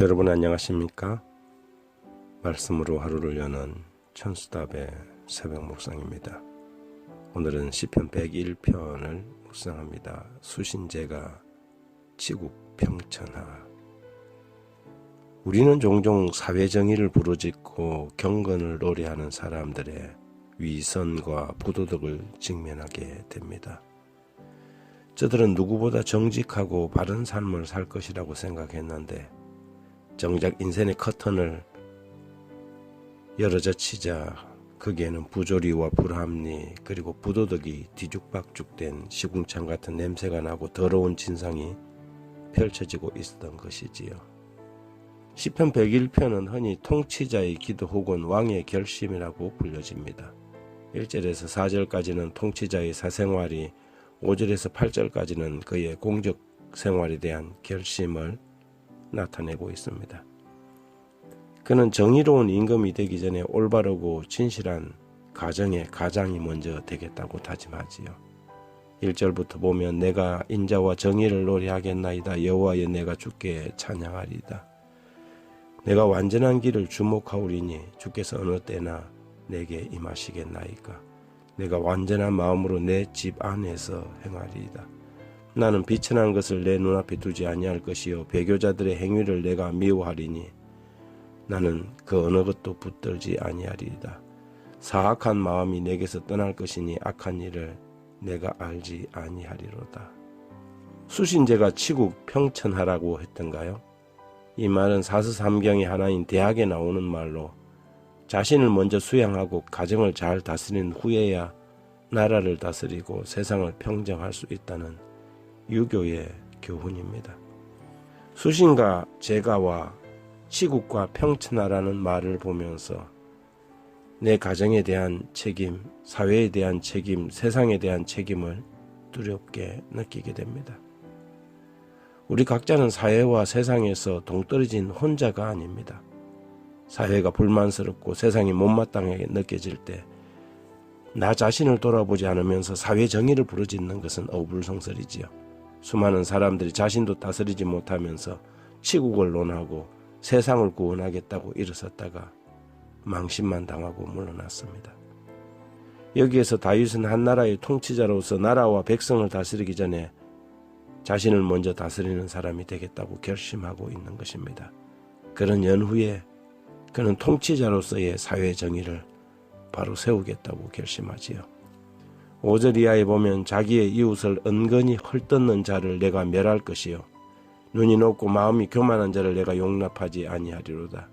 여러분 안녕하십니까? 말씀으로 하루를 여는 천수답의 새벽 묵상입니다. 오늘은 시편 101편을 묵상합니다. 수신제가 지국 평천하 우리는 종종 사회 정의를 부르짖고 경건을 노래하는 사람들의 위선과 부도덕을 직면하게 됩니다. 저들은 누구보다 정직하고 바른 삶을 살 것이라고 생각했는데 정작 인생의 커튼을 열어젖히자 거기에는 부조리와 불합리 그리고 부도덕이 뒤죽박죽된 시궁창 같은 냄새가 나고 더러운 진상이 펼쳐지고 있었던 것이지요. 시편 101편은 흔히 통치자의 기도 혹은 왕의 결심이라고 불려집니다. 1절에서 4절까지는 통치자의 사생활이 5절에서 8절까지는 그의 공적 생활에 대한 결심을 나타내고 있습니다. 그는 정의로운 임금이 되기 전에 올바르고 진실한 가정의 가장이 먼저 되겠다고 다짐하지요. 1절부터 보면 내가 인자와 정의를 노래하겠나이다 여호와여 내가 주께 찬양하리이다. 내가 완전한 길을 주목하오리니 주께서 어느 때나 내게 임하시겠나이까. 내가 완전한 마음으로 내 집 안에서 행하리이다. 나는 비천한 것을 내 눈앞에 두지 아니할 것이요 배교자들의 행위를 내가 미워하리니 나는 그 어느 것도 붙들지 아니하리이다. 사악한 마음이 내게서 떠날 것이니 악한 일을 내가 알지 아니하리로다. 수신제가 치국 평천하라고 했던가요? 이 말은 사스삼경의 하나인 대학에 나오는 말로 자신을 먼저 수양하고 가정을 잘 다스린 후에야 나라를 다스리고 세상을 평정할 수 있다는 유교의 교훈입니다. 수신과 제가와 치국과 평천하라는 말을 보면서 내 가정에 대한 책임, 사회에 대한 책임, 세상에 대한 책임을 두렵게 느끼게 됩니다. 우리 각자는 사회와 세상에서 동떨어진 혼자가 아닙니다. 사회가 불만스럽고 세상이 못마땅하게 느껴질 때 나 자신을 돌아보지 않으면서 사회 정의를 부르짖는 것은 어불성설이지요. 수많은 사람들이 자신도 다스리지 못하면서 치국을 논하고 세상을 구원하겠다고 일어섰다가 망신만 당하고 물러났습니다. 여기에서 다윗은 한 나라의 통치자로서 나라와 백성을 다스리기 전에 자신을 먼저 다스리는 사람이 되겠다고 결심하고 있는 것입니다. 그런 연후에 그는 통치자로서의 사회 정의를 바로 세우겠다고 결심하지요. 5절 이하에 보면 자기의 이웃을 은근히 헐뜯는 자를 내가 멸할 것이요. 눈이 높고 마음이 교만한 자를 내가 용납하지 아니하리로다.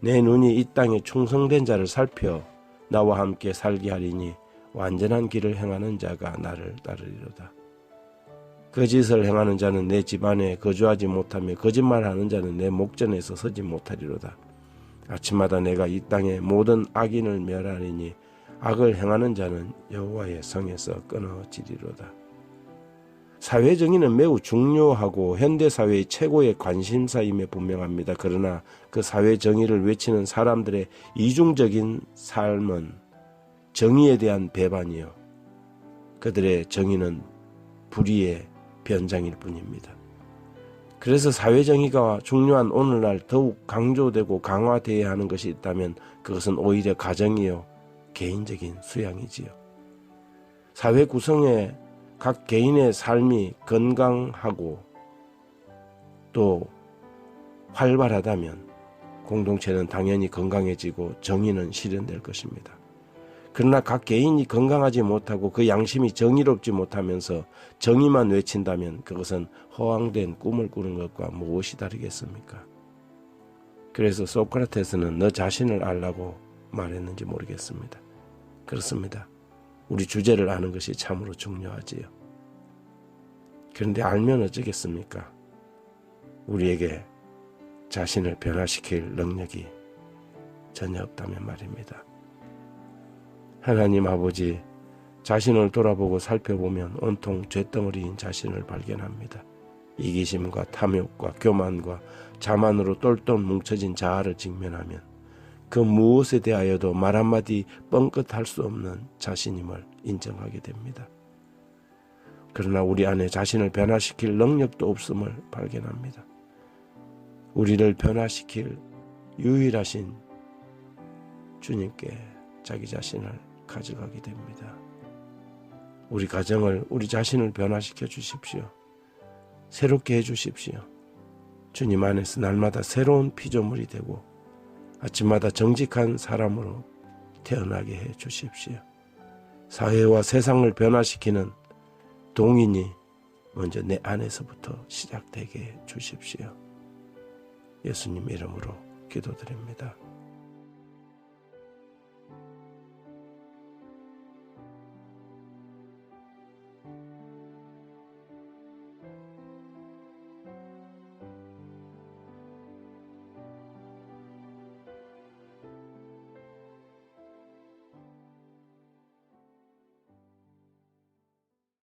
내 눈이 이 땅에 충성된 자를 살펴 나와 함께 살게 하리니 완전한 길을 행하는 자가 나를 따르리로다. 거짓을 그 행하는 자는 내 집안에 거주하지 못하며 거짓말하는 자는 내 목전에서 서지 못하리로다. 아침마다 내가 이 땅의 모든 악인을 멸하리니 악을 행하는 자는 여호와의 성에서 끊어지리로다. 사회 정의는 매우 중요하고 현대 사회의 최고의 관심사임에 분명합니다. 그러나 그 사회 정의를 외치는 사람들의 이중적인 삶은 정의에 대한 배반이요. 그들의 정의는 불의의 변장일 뿐입니다. 그래서 사회 정의가 중요한 오늘날 더욱 강조되고 강화되어야 하는 것이 있다면 그것은 오히려 가정이요 개인적인 수양이지요. 사회 구성에 각 개인의 삶이 건강하고 또 활발하다면 공동체는 당연히 건강해지고 정의는 실현될 것입니다. 그러나 각 개인이 건강하지 못하고 그 양심이 정의롭지 못하면서 정의만 외친다면 그것은 허황된 꿈을 꾸는 것과 무엇이 다르겠습니까? 그래서 소크라테스는 너 자신을 알라고 말했는지 모르겠습니다. 그렇습니다. 우리 주제를 아는 것이 참으로 중요하지요. 그런데 알면 어쩌겠습니까? 우리에게 자신을 변화시킬 능력이 전혀 없다면 말입니다. 하나님 아버지 자신을 돌아보고 살펴보면 온통 죄덩어리인 자신을 발견합니다. 이기심과 탐욕과 교만과 자만으로 똘똘 뭉쳐진 자아를 직면하면 그 무엇에 대하여도 말 한마디 뻥끗할 수 없는 자신임을 인정하게 됩니다. 그러나 우리 안에 자신을 변화시킬 능력도 없음을 발견합니다. 우리를 변화시킬 유일하신 주님께 자기 자신을 가져가게 됩니다. 우리 가정을, 우리 자신을 변화시켜 주십시오. 새롭게 해 주십시오. 주님 안에서 날마다 새로운 피조물이 되고 아침마다 정직한 사람으로 태어나게 해 주십시오. 사회와 세상을 변화시키는 동인이 먼저 내 안에서부터 시작되게 해 주십시오. 예수님 이름으로 기도드립니다.